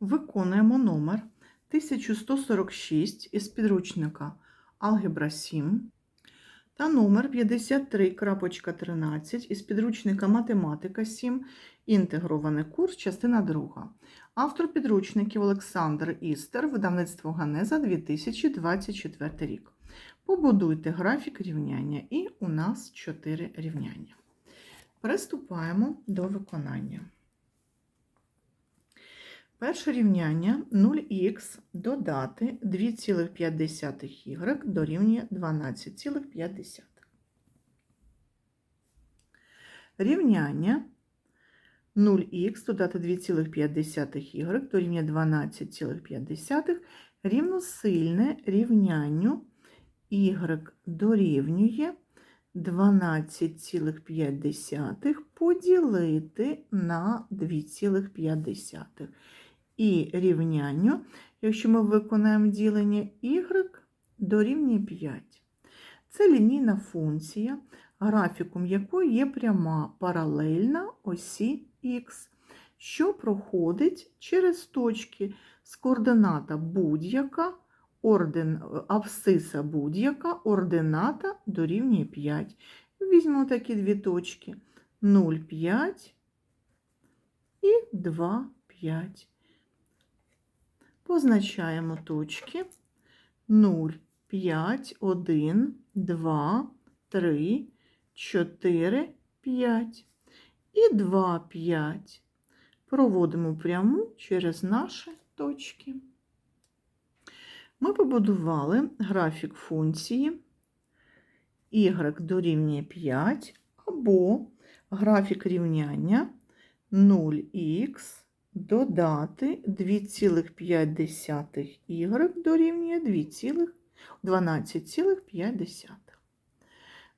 Виконуємо номер 1146 із підручника Алгебра 7 та номер 53.13 із підручника Математика 7, інтегрований курс, частина 2. Автор підручників Олександр Істер, видавництво Ганеза 2024 рік. Побудуйте графік рівняння, і у нас 4 рівняння. Приступаємо до виконання. Перше рівняння 0х додати 2,5y дорівнює 12,5. Рівняння 0х додати 2,5y дорівнює 12,5 рівносильне рівнянню y дорівнює 12,5 поділити на 2,5. І рівнянню, якщо ми виконаємо ділення y дорівнює 5. Це лінійна функція, графіком якої є пряма паралельна осі х, що проходить через точки з координата будь-яка, орден, абсциса будь-яка, ордината дорівнює 5. Візьмемо такі дві точки 0,5 і 2,5. Позначаємо точки 0, 5, 1, 2, 3, 4, 5 і 2, 5. Проводимо пряму через наші точки. Ми побудували графік функції y дорівнює 5 або графік рівняння 0х додати 2,5y дорівнює 12,5.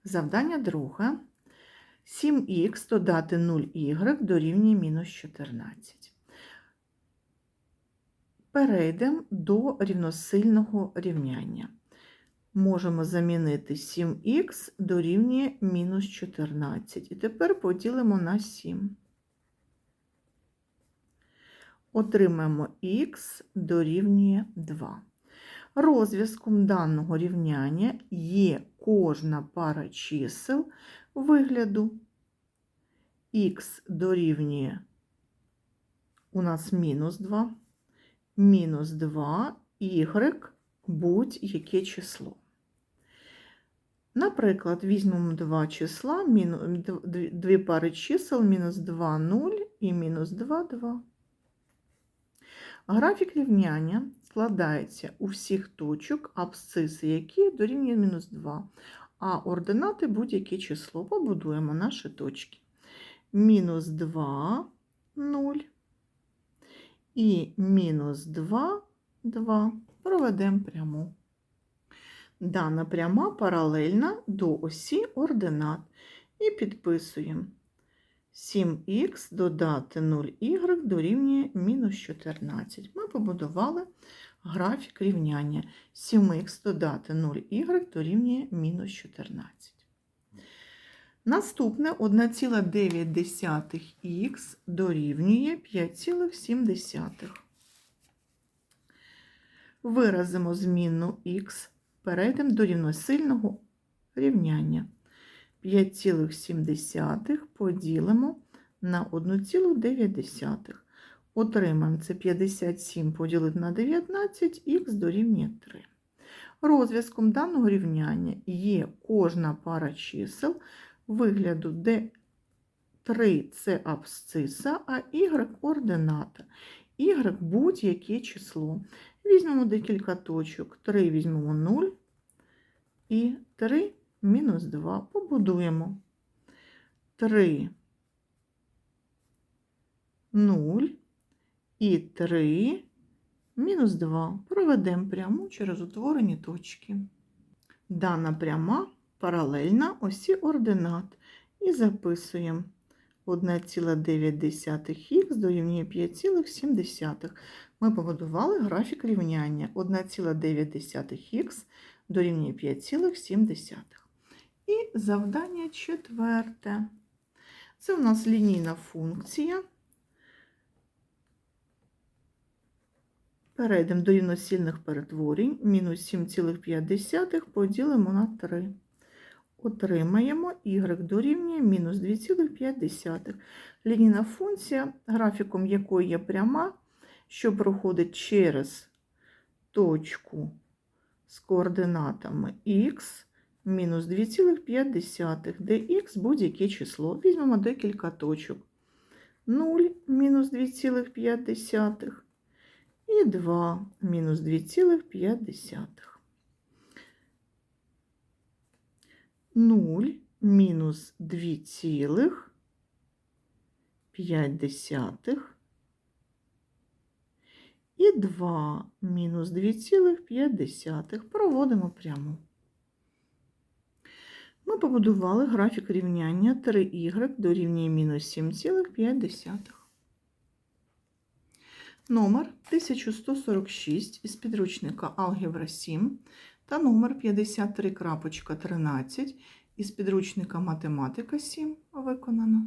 Завдання друге. 7х додати 0y дорівнює мінус 14. Перейдемо до рівносильного рівняння. Можемо замінити 7х дорівнює мінус 14. І тепер поділимо на 7. Отримаємо х дорівнює 2. Розв'язком даного рівняння є кожна пара чисел вигляду х дорівнює у нас мінус 2, мінус 2, y будь-яке число. Наприклад, візьмемо два числа, дві пари чисел, мінус 2, 0 і мінус 2, 2. Графік рівняння складається у всіх точок, абсциси які дорівнює мінус 2, а ординати будь-яке число. Побудуємо наші точки. Мінус 2, 0 і мінус 2, 2. Проведемо пряму. Дана пряма паралельна до осі ординат і підписуємо. 7х додати 0y дорівнює мінус 14. Ми побудували графік рівняння. 7х додати 0y дорівнює мінус 14. Наступне 1,9х дорівнює 5,7. Виразимо змінну х, перейдемо до рівносильного рівняння. 5,7 поділимо на 1,9. Отримаємо це 57 поділити на 19, х дорівнює 3. Розв'язком даного рівняння є кожна пара чисел вигляду, де 3 це абсциса, а y ордината. Y будь-яке число. Візьмемо декілька точок. 3 візьмемо 0 і 3 мінус 2. Побудуємо 3, 0 і 3, мінус 2. Проведемо пряму через утворені точки. Дана пряма паралельна осі ординат. І записуємо 1,9х дорівнює 5,7. Ми побудували графік рівняння 1,9х дорівнює 5,7. І завдання четверте. Це у нас лінійна функція Перейдемо до рівноцільних перетворень. Мінус 7,5 поділимо на 3. Отримаємо y дорівнює мінус 2,5. Лінійна функція, графіком якої є пряма, що проходить через точку з координатами х мінус 2,5, де х будь-яке число. Візьмемо декілька точок. 0 мінус 2,5 і 2 мінус 2,5. 0 мінус 2,5 і 2 мінус 2,5. Проводимо пряму. Ми побудували графік рівняння 3y дорівнює мінус 7,5. Номер 1146 із підручника Алгебра 7 та номер 53.13 із підручника Математика 7 виконано.